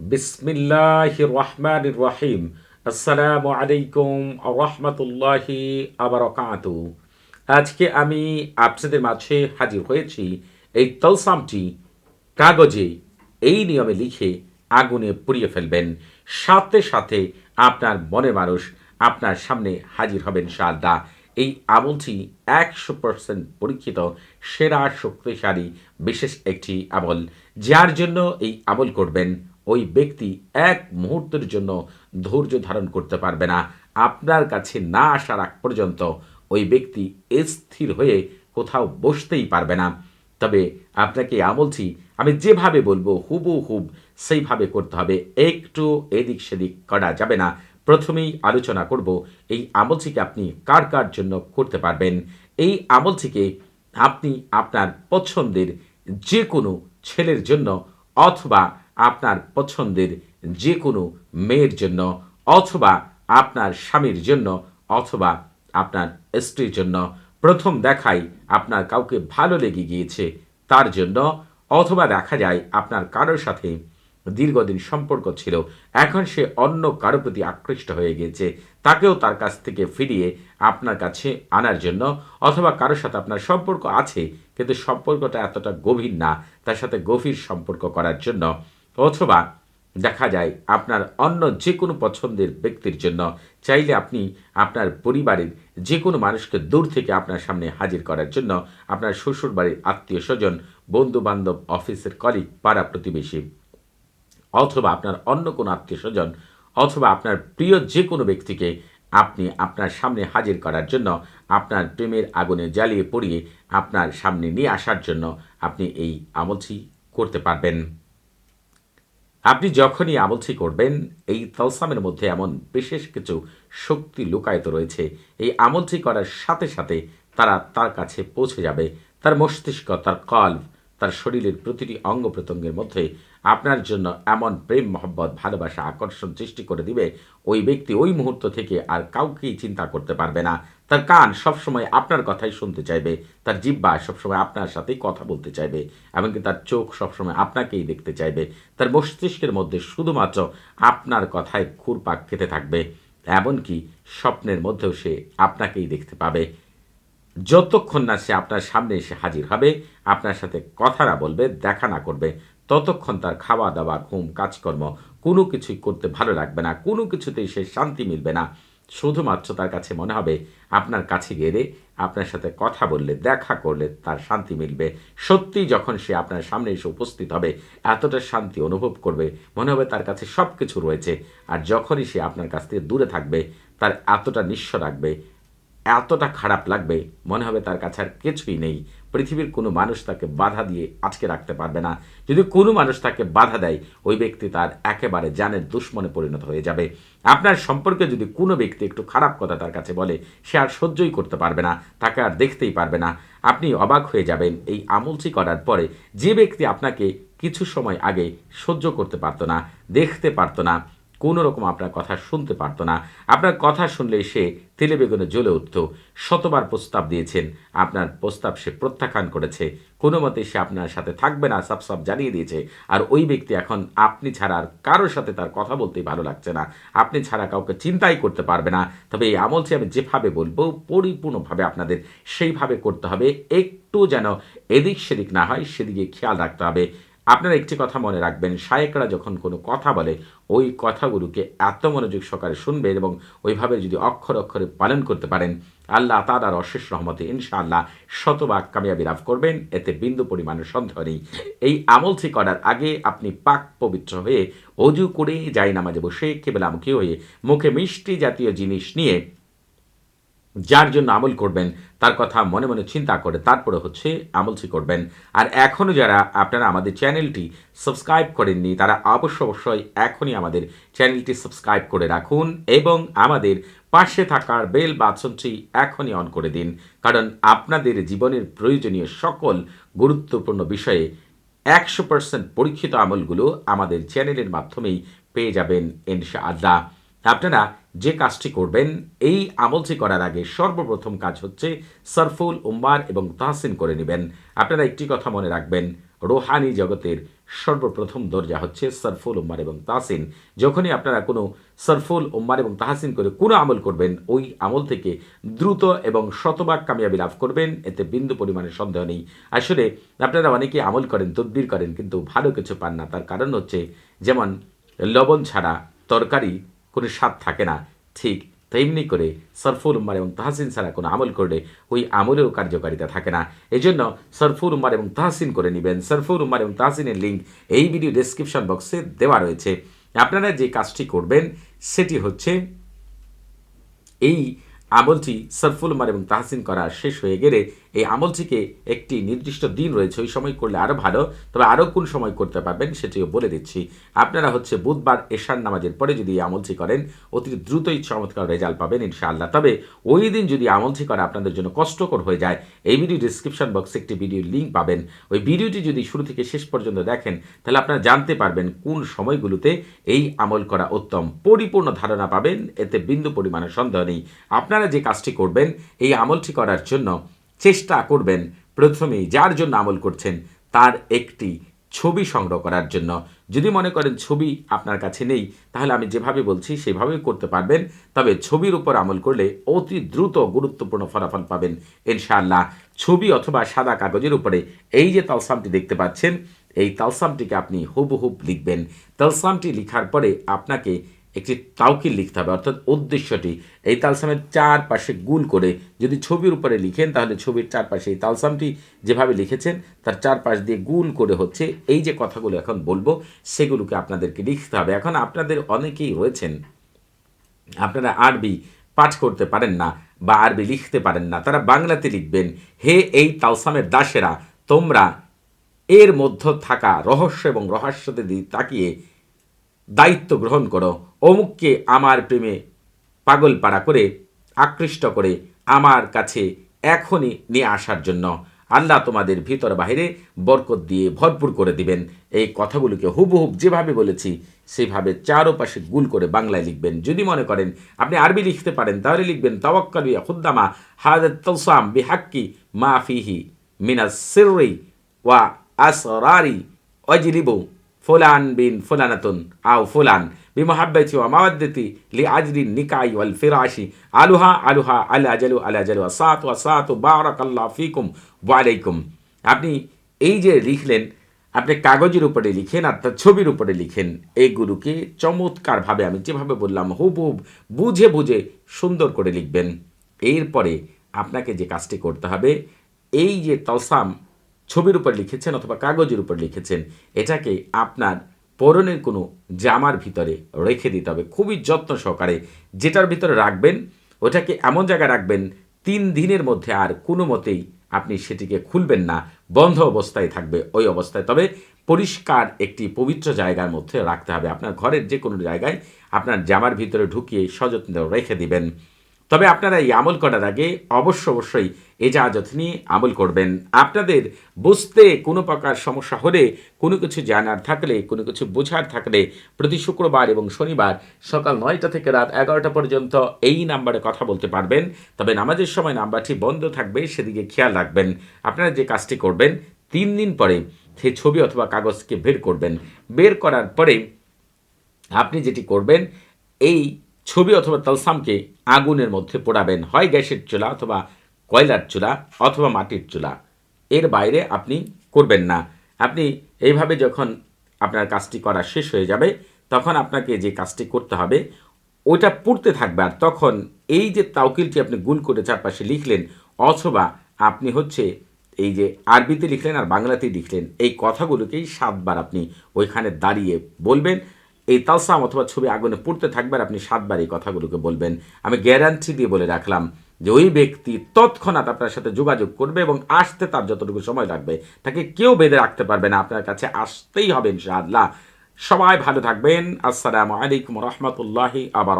বিসমিল্লাহ রহমান রহিম আসসালামু আলাইকুম রহমতুল্লাহি আবরকাতু। আজকে আমি আপনাদের মাঝে হাজির হয়েছি এই তলসামটি কাগজে এই নিয়মে লিখে আগুনে পুড়িয়ে ফেলবেন। সাথে সাথে আপনার মনের মানুষ আপনার সামনে হাজির হবেন শারদা এই আমলটি একশো পার্সেন্ট পরীক্ষিত, সেরা, শক্তিশালী, বিশেষ একটি আমল। যার জন্য এই আমল করবেন ওই ব্যক্তি এক মুহূর্তের জন্য ধৈর্য ধারণ করতে পারবে না। আপনার কাছে না আসার আগ পর্যন্ত ওই ব্যক্তি স্থির হয়ে কোথাও বসতেই পারবে না। তবে আপনাকে এই আমলটি আমি যেভাবে বলব হুবু হুব সেইভাবে করতে হবে। একটু এদিক সেদিক করা যাবে না। প্রথমেই আলোচনা করব এই আমলটিকে আপনি কার কার জন্য করতে পারবেন। এই আমলটিকে আপনি আপনার পছন্দের যে কোনো ছেলের জন্য অথবা আপনার পছন্দের যে কোনো মেয়ের জন্য অথবা আপনার স্বামীর জন্য অথবা আপনার স্ত্রীর জন্য প্রথম দেখাই আপনার কাউকে ভালো লেগে গিয়েছে তার জন্য অথবা দেখা যায় আপনার কারোর সাথে দীর্ঘদিন সম্পর্ক ছিল, এখন সে অন্য কারও প্রতি আকৃষ্ট হয়ে গিয়েছে, তাকেও তার কাছ থেকে ফিরিয়ে আপনার কাছে আনার জন্য অথবা কারোর সাথে আপনার সম্পর্ক আছে, কিন্তু সম্পর্কটা এতটা গভীর না, তার সাথে গভীর সম্পর্ক করার জন্য অথবা দেখা যায় আপনার অন্য যে কোনো পছন্দের ব্যক্তির জন্য, চাইলে আপনি আপনার পরিবারের যে কোনো মানুষকে দূর থেকে আপনার সামনে হাজির করার জন্য আপনার শ্বশুর বাড়ির আত্মীয় স্বজন বন্ধু বান্ধব অফিসের কলিগ পাড়া প্রতিবেশী, অথবা আপনার অন্য কোনো আত্মীয় স্বজন, অথবা আপনার প্রিয় যে কোনো ব্যক্তিকে আপনি আপনার সামনে হাজির করার জন্য আপনার প্রেমের আগুনে জ্বালিয়ে পড়িয়ে আপনার সামনে নিয়ে আসার জন্য আপনি এই আমলটি করতে পারবেন। আপনি যখনই আমলটি করবেন, এই তালসামের মধ্যে এমন বিশেষ কিছু শক্তি লুকায়িত রয়েছে। এই আমলটি করার সাথে সাথে তারা তার কাছে পৌঁছে যাবে। তার মস্তিষ্ক, তার কল্ভ তার শরীরের প্রতিটি অঙ্গ প্রত্যঙ্গের মধ্যে আপনার জন্য এমন প্রেম, মহব্বত, ভালোবাসা, আকর্ষণ সৃষ্টি করে দিবে। ওই ব্যক্তি ওই মুহূর্ত থেকে আর কাউকেই চিন্তা করতে পারবে না। তার কান সবসময় আপনার কথাই শুনতে চাইবে। তার জিব্বা সবসময় আপনার সাথেই কথা বলতে চাইবে। এমনকি তার চোখ সবসময় আপনাকেই দেখতে চাইবে। তার মস্তিষ্কের মধ্যে শুধুমাত্র আপনার কথায় ঘুরপাক খেতে থাকবে। এমনকি স্বপ্নের মধ্যেও সে আপনাকেই দেখতে পাবে। যতক্ষণ না সে আপনার সামনে এসে হাজির হবে, আপনার সাথে কথা না বলবে, দেখা না করবে, ততক্ষণ তার খাওয়া দাওয়া ঘুম, কাজকর্ম কোনো কিছুই করতে ভালো লাগবে না, কোনো কিছুতেই সে শান্তি মিলবে না। শুধুমাত্র তার কাছে মনে হবে, আপনার কাছে গেলে, আপনার সাথে কথা বললে, দেখা করলে তার শান্তি মিলবে। সত্যিই যখন সে আপনার সামনে এসে উপস্থিত হবে, এতটা শান্তি অনুভব করবে, মনে হবে তার কাছে সব কিছু রয়েছে। আর যখনই সে আপনার কাছ থেকে দূরে থাকবে, তার এতটা নিঃস্ব রাখবে এতটা খারাপ লাগবে, মনে হবে তার কাছে আর কিছুই নেই। পৃথিবীর কোনো মানুষ তাকে বাধা দিয়ে আটকে রাখতে পারবে না। যদি কোনো মানুষ তাকে বাধা দেয়, ওই ব্যক্তি তার একেবারে জানের দুশ্মনে পরিণত হয়ে যাবে। আপনার সম্পর্কে যদি কোনো ব্যক্তি একটু খারাপ কথা তার কাছে বলে, সে আর সহ্যই করতে পারবে না, তাকে আর দেখতেই পারবে না। আপনি অবাক হয়ে যাবেন, এই আমলটি করার পরে যে ব্যক্তি আপনাকে কিছু সময় আগে সহ্য করতে পারতো না, দেখতে পারতো না কোনো রকম আপনার কথা শুনতে পারতো না। আপনার কথা শুনলে সে তেলে বেগুনে জ্বলে উঠত। শতবার প্রস্তাব দিয়েছেন। আপনার প্রস্তাব সে প্রত্যাখ্যান করেছে। কোনো মতে সে আপনার সাথে থাকবে না সব সব জানিয়ে দিয়েছে। আর ওই ব্যক্তি এখন আপনি ছাড়া আর কারোর সাথে তার কথা বলতেই ভালো লাগছে না। আপনি ছাড়া কাউকে চিন্তাই করতে পারবে না। তবে এই আমলটি আমি যেভাবে বলব, পরিপূর্ণভাবে আপনাদের সেইভাবে করতে হবে। একটু যেন এদিক সেদিক না হয়, সেদিকে খেয়াল রাখতে হবে। আপনারা একটি কথা মনে রাখবেন, শায়েকরা যখন কোনো কথা বলে, ওই কথাগুলোকে এত মনোযোগ সহকারে শুনবেন এবং ওইভাবে যদি অক্ষর অক্ষরে পালন করতে পারেন, আল্লাহ তার অশেষ রহমতে ইনশাআল্লাহ শতভাগ কামিয়াবি লাভ করবেন, এতে বিন্দু পরিমাণের সন্দেহ নেই। এই আমলটি করার আগে আপনি পাক পবিত্র হয়ে অজু করে যাই নামাজে বসে কেবলামুখী হয়ে মুখে মিষ্টি জাতীয় জিনিস নিয়ে যার জন্য আমল করবেন, তার কথা মনে মনে চিন্তা করে তারপরে হচ্ছে আমলটি করবেন। আর এখনও যারা আপনারা আমাদের চ্যানেলটি সাবস্ক্রাইব করেননি, তারা অবশ্য অবশ্যই এখনই আমাদের চ্যানেলটি সাবস্ক্রাইব করে রাখুন এবং আমাদের পাশে থাকার বেল বাথনটি এখনই অন করে দিন। কারণ আপনাদের জীবনের প্রয়োজনীয় সকল গুরুত্বপূর্ণ বিষয়ে একশো পার্সেন্ট পরীক্ষিত আমলগুলো আমাদের চ্যানেলের মাধ্যমেই পেয়ে যাবেন ইনশাআল্লাহ। আপনারা যে কাজটি করবেন, এই আমলটি করার আগে সর্বপ্রথম কাজ হচ্ছে সরফুল উম্মার এবং তাহসিন করে নেবেন। আপনারা একটি কথা মনে রাখবেন, রোহানি জগতের সর্বপ্রথম দরজা হচ্ছে সরফুল উম্মার এবং তাহসিন। যখনই আপনারা কোনো সরফুল উম্মার এবং তাহসিন করে কোনো আমল করবেন, ওই আমল থেকে দ্রুত এবং শতভাগ কামিয়াবি লাভ করবেন, এতে বিন্দু পরিমাণে সন্দেহ নেই। আসলে আপনারা অনেকে আমল করেন, তদবির করেন, কিন্তু ভালো কিছু পান না। তার কারণ হচ্ছে, যেমন লবণ ছাড়া তরকারি কোনো স্বাদ থাকে না। ঠিক তেমনি করে সরফুল উম্মার এবং তাহসিন ছাড়া কোনো আমল করলে ওই আমলেও কার্যকারিতা থাকে না। এই জন্য সরফুল উম্মার এবং তাহসিন করে নেবেন। সরফুল উম্মার এবং তাহসিনের লিঙ্ক এই ভিডিও ডেসক্রিপশন বক্সে দেওয়া রয়েছে। আপনারা যে কাজটি করবেন সেটি হচ্ছে, এই আমলটি সরফুল উমার এবং তাহসিন করা শেষ হয়ে গেলে এই আমলটিকে একটি নির্দিষ্ট দিন রয়েছে, ওই সময় করলে আরও ভালো, তবে আরও কোন সময় করতে পারবেন সেটিও বলে দিচ্ছি। আপনারা হচ্ছে বুধবার এশার নামাজের পরে যদি এই আমলটি করেন, অতি দ্রুতই চমৎকার রেজাল্ট পাবেন ইনশাআল্লাহ। তবে ওই দিন যদি আমলটি করা আপনাদের জন্য কষ্টকর হয়ে যায়, এই ভিডিও ডিসক্রিপশন বক্সে একটি ভিডিও লিঙ্ক পাবেন। ওই ভিডিওটি যদি শুরু থেকে শেষ পর্যন্ত দেখেন, তাহলে আপনারা জানতে পারবেন কোন সময়গুলোতে এই আমল করা উত্তম। পরিপূর্ণ ধারণা পাবেন, এতে বিন্দু পরিমাণে সন্দেহ নেই। আপনারা যে কাজটি করবেন, এই আমলটি করার জন্য চেষ্টা করবেন প্রথমেই যার জন্য আমল করছেন তার একটি ছবি সংগ্রহ করার জন্য। যদি মনে করেন ছবি আপনার কাছে নেই, তাহলে আমি যেভাবে বলছি সেভাবেই করতে পারবেন। তবে ছবির উপর আমল করলে অতি দ্রুত গুরুত্বপূর্ণ ফলাফল পাবেন, ইনশাআল্লাহ। ছবি অথবা সাদা কাগজের উপরে এই যে তালসামটি দেখতে পাচ্ছেন, এই তালসামটিকে আপনি হুবহুব লিখবেন। তালসামটি লিখার পরে আপনাকে একটি তাওকিল লিখতে হবে, অর্থাৎ উদ্দেশ্যটি। এই তালসামের চারপাশে গুল করে যদি ছবির উপরে লিখেন, তাহলে ছবির চারপাশে এই তালসামটি যেভাবে লিখেছেন, তার চারপাশ দিয়ে গুল করে হচ্ছে এই যে কথাগুলো এখন বলব, সেগুলোকে আপনাদেরকে লিখতে হবে। এখন আপনাদের অনেকেই রয়েছেন, আপনারা আরবি পাঠ করতে পারেন না বা আরবি লিখতে পারেন না, তারা বাংলাতে লিখবেন, হে এই তালসামের দাসেরা, তোমরা এর মধ্য থাকা রহস্য এবং রহস্যতে দিয়ে তাকিয়ে দায়িত্ব গ্রহণ করো। অমুককে আমার প্রেমে পাগল পাড়া করে আকৃষ্ট করে আমার কাছে এখনই নিয়ে আসার জন্য। আল্লাহ তোমাদের ভিতর বাহিরে বরকত দিয়ে ভরপুর করে দিবেন। এই কথাগুলোকে হুবহুব যেভাবে বলেছি, সেভাবে চারোপাশে গুল করে বাংলায় লিখবেন। যদি মনে করেন আপনি আরবি লিখতে পারেন, তাহলে লিখবেন, তাওয়াক্কালু খুদ্দামা হাদাত তৌসাম বিহাক্কি মা ফিহি মিনাস সিররি ওয়া আসরারি অজরিবু। ফুলান বিন ফুলানাতুন, আও ফুলান, বিমহাব্বতি ওয়া মাওয়াদ্দতি লি আজরি নিকাই ওয়াল ফিরাশি, আলুহা আলুহা, আলা জালু আলা জালু সাত, ওয়া সাত, বারাকাল্লাহ ফিকুম ওয়া আলাইকুম। আপনি এই যে লিখলেন, আপনি কাগজের উপরে লিখেন তার ছবির উপরে লিখেন এইগুলোকে চমৎকারভাবে আমি যেভাবে বললাম, হুবহুব বুঝে বুঝে সুন্দর করে লিখবেন। এরপরে আপনাকে যে কাজটি করতে হবে, এই যে তলসাম ছবির উপর লিখেছেন অথবা কাগজের উপর লিখেছেন, এটাকে আপনার পরনের কোনো জামার ভিতরে রেখে দিতে হবে। খুবই যত্ন সহকারে যেটার ভিতরে রাখবেন, ওটাকে এমন জায়গায় রাখবেন, তিন দিনের মধ্যে আর কোনো মতেই আপনি সেটিকে খুলবেন না, বন্ধ অবস্থায় থাকবে ওই অবস্থায়। তবে পরিষ্কার একটি পবিত্র জায়গার মধ্যে রাখতে হবে। আপনার ঘরের যে কোনো জায়গায় আপনার জামার ভিতরে ঢুকিয়ে সযত্ন রেখে দিবেন। তবে আপনারা এই আমল করার আগে অবশ্য অবশ্যই এজাজত নিয়ে আমল করবেন। আপনাদের বুঝতে কোনো প্রকার সমস্যা হলে, কোনো কিছু জানার থাকলে, কোনো কিছু বোঝার থাকলে প্রতি শুক্রবার এবং শনিবার সকাল নয়টা থেকে রাত এগারোটা পর্যন্ত এই নাম্বারে কথা বলতে পারবেন। তবে নামাজের সময় নাম্বারটি বন্ধ থাকবে, সেদিকে খেয়াল রাখবেন। আপনারা যে কাজটি করবেন, তিন দিন পরে সেই ছবি অথবা কাগজকে বের করবেন। বের করার পরে আপনি যেটি করবেন, এই ছবি অথবা তালসামকে আগুনের মধ্যে পোড়াবেন। হয় গ্যাসের চুলা অথবা কয়লার চুলা অথবা মাটির চুলা। এর বাইরে আপনি করবেন না। আপনি এইভাবে যখন আপনার কাজটি করা শেষ হয়ে যাবে, তখন আপনাকে যে কাজটি করতে হবে, ওইটা পড়তে থাকবে। আর তখন এই যে তাউকিলটি আপনি গুল করে চারপাশে লিখলেন, অথবা আপনি হচ্ছে এই যে আরবিতে লিখলেন আর বাংলাতে লিখলেন, এই কথাগুলোকেই সাতবার আপনি ওইখানে দাঁড়িয়ে বলবেন। এই তালসাম অথবা ছবি আগুনে পড়তে থাকবে আপনি সাতবার এই কথাগুলোকে বলবেন। আমি গ্যারান্টি দিয়ে বলে রাখলাম যে ওই ব্যক্তি তৎক্ষণাৎ আপনার সাথে যোগাযোগ করবে এবং আসতে তার যতটুকু সময় লাগবে, তাকে কেউ বেঁধে রাখতে পারবে না। আপনার কাছে আসতেই হবে ইনশাআল্লাহ। সবাই ভালো থাকবেন। আসসালামু আলাইকুম রহমতুল্লাহি আবার